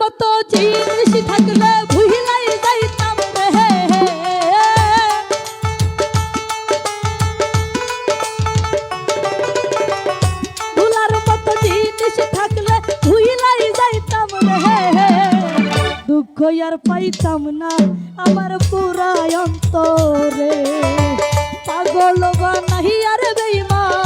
মতো জিনিস থাকলে ভুলাই যাইতাম রে। দুলার মতো জিনিস থাকলে ভুলাই যাইতাম রে। দুঃখ আর পাইতাম না আমার পুরা অন্তরে। পাগল বানাহি আর বেইমান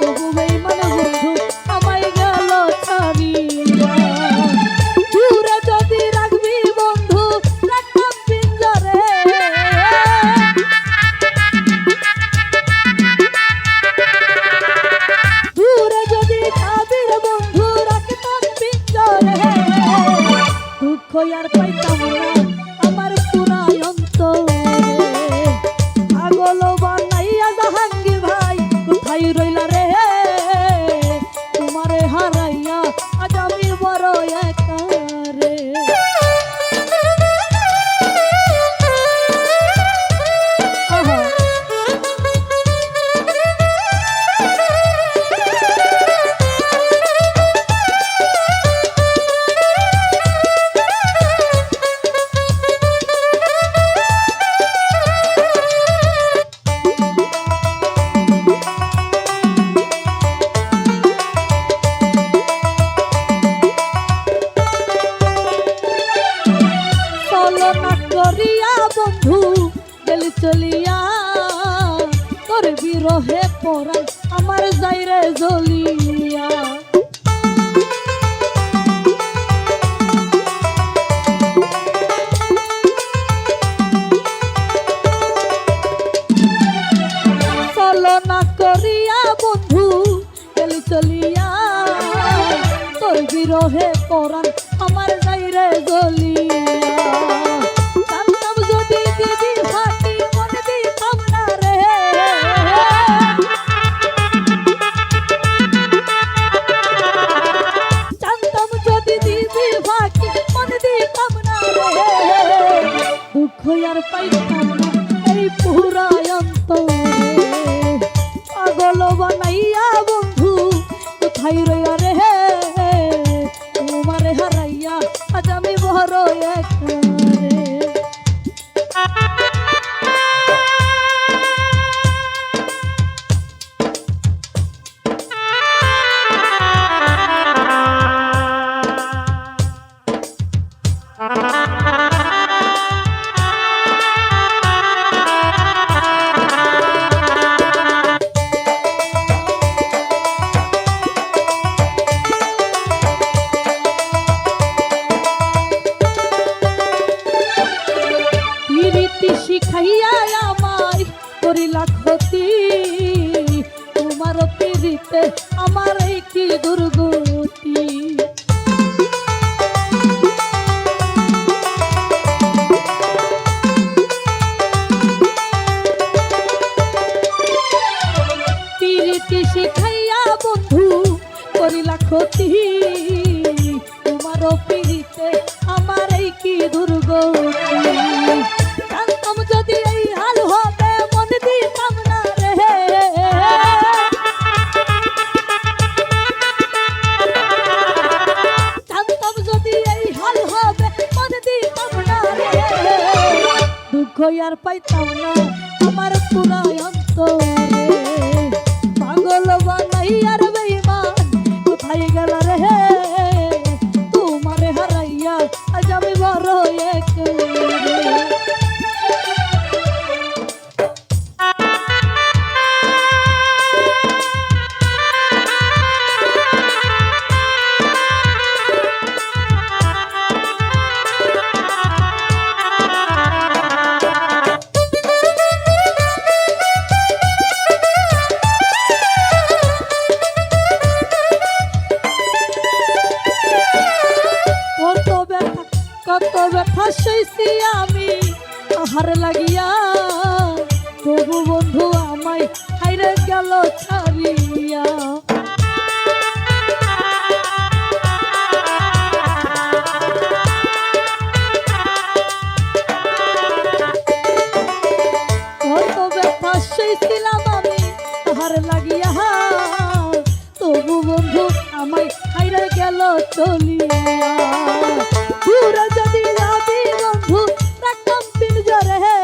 তবু বেইমান বন্ধু আমায় গেল ছাড়িয়া। বন্ধু রাখতাম পিঞ্জরে। দূরে যদি না আমার একা পরাই আমার যাইরে জ্বলিয়া। চলো করিয়া চলিয়া। তোর বিরহে পরাণ আমার যাইরে জ্বলিয়া। দুঃখ আর পাইতাম না এই পুরা পাগল বানাইয়া বন্ধু, কোথায় রইয়া রে তোমারে হারাইয়া আজ আমি বড় একা রে আমার এই কি দুর্গতি? প্রীতি শিখাইয়া বন্ধু করিলা ক্ষতি। তোমার পিড়িতে আমার এই কি দুর্গতি? আর পাইতাম না। আমার পুরাই কত ব্যথা সইছি আমি। আহার লাগিয়া তবু বন্ধু আমায় হাইরে গেল ছাড়িয়া। গেল চলিয়া দূরে যদি যাবি বন্ধু রাখতাম পিনজরে